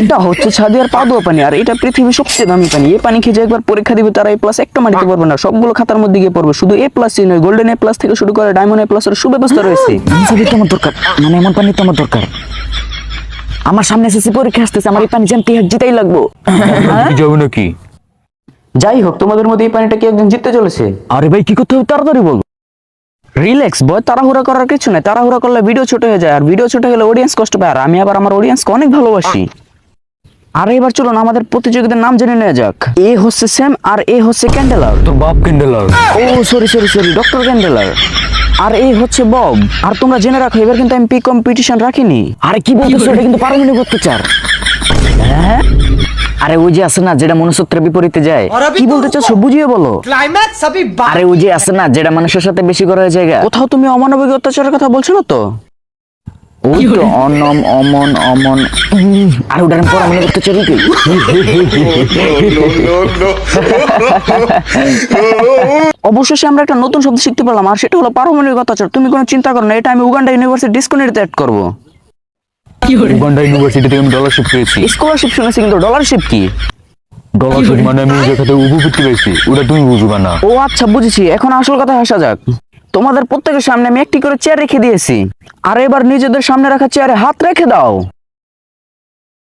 এটা হচ্ছে ছাদিয়ার পাদুয়া পানি আর এটা পৃথিবীর সবচেয়ে দামি পানি। এই পানি খেয়ে একবার পরীক্ষা দিবে তারা এ প্লাস একটা মাটিতে পারবে না সবগুলো খাতার মধ্যে গিয়ে পড়বে। শুধু এ প্লাস নয় গোল্ডেন এ প্লাস থেকে শুরু করে ডায়মন্ড এ প্লাসের সুব্যবস্থা রয়েছে। পানি তো আমার দরকার মানে এমন পানি তো আমার দরকার। আমার সামনে এসেছি পরীক্ষা আসতেছে আমার এই পানি জানতে জিতাই লাগবো। যাবে নাকি? যাই হোক তোমাদের মধ্যে এই পানিটা কি একজন জিততে চলেছে? আরে ভাই কি করতে হবে তাড়াতাড়ি বল। রিল্যাক্স বয় তাড়াহুড়া করার কিছু নাই। তাড়াহুড়া করলে ভিডিও ছোট হয়ে যায় আর ভিডিও ছোট গেলে অডিয়েন্স কষ্ট পায়। আর আমি আবার আমার অডিয়েন্সকে অনেক ভালোবাসি। আর এবার চলুন আমাদের প্রতিযোগীদের নাম জেনে নেওয়া যাক। এ হচ্ছে স্যাম আর এ হচ্ছে ক্যান্ডেলার। তো বাপ ক্যান্ডেলার। ও sorry sorry sorry doctor Candelar. আর এই হচ্ছে বব। আর তোমরা জেনে রাখো এবার কিন্তু আমি পি কম্পিটিশন রাখিনি। আরে কি বলছো এটা কিন্তু পারমিনি করতে চার হ্যাঁ? আরে ওই যে আছে না যেটা মনুষ্যত্বের বিপরীতে যায়। কি বলতে চাচ্ছ? বুঝিয়ে বলো। আরে ওই যে আছে না যেটা মানুষের সাথে বেশি করা জায়গা কোথাও তুমি অমানবিক অত্যাচারের কথা বলছো না তো? ওই তো অনম অমন অমন। আর ওটার আমি পরমাণবিক অত্যাচার কই অবশেষে আমরা একটা নতুন শব্দ শিখতে পারলাম আর সেটা হলো পারমাণবিক অত্যাচার তুমি কোনো চিন্তা করো না এটা আমি উগান্ডা ইউনিভার্সিটি ডিসকনেক্ট অ্যাড করব। উগান্ডা ইউনিভার্সিটি থেকে আমি ডলারশিপ পেয়েছি। স্কলারশিপ শুনেছি কিন্তু ডলারশিপ কি? ডলারশিপ মানে আমি যেখানে উপবৃত্তি পেয়েছি ওটা তুমি বুঝবা না। ও আচ্ছা বুঝেছি। এখন আসল কথা আসা যাক। তোমাদের প্রত্যেকের সামনে আমি একটি করে চেয়ার রেখে দিয়েছি। আর এবার নিজেদের সামনে রাখা চেয়ারে হাত রেখে দাও।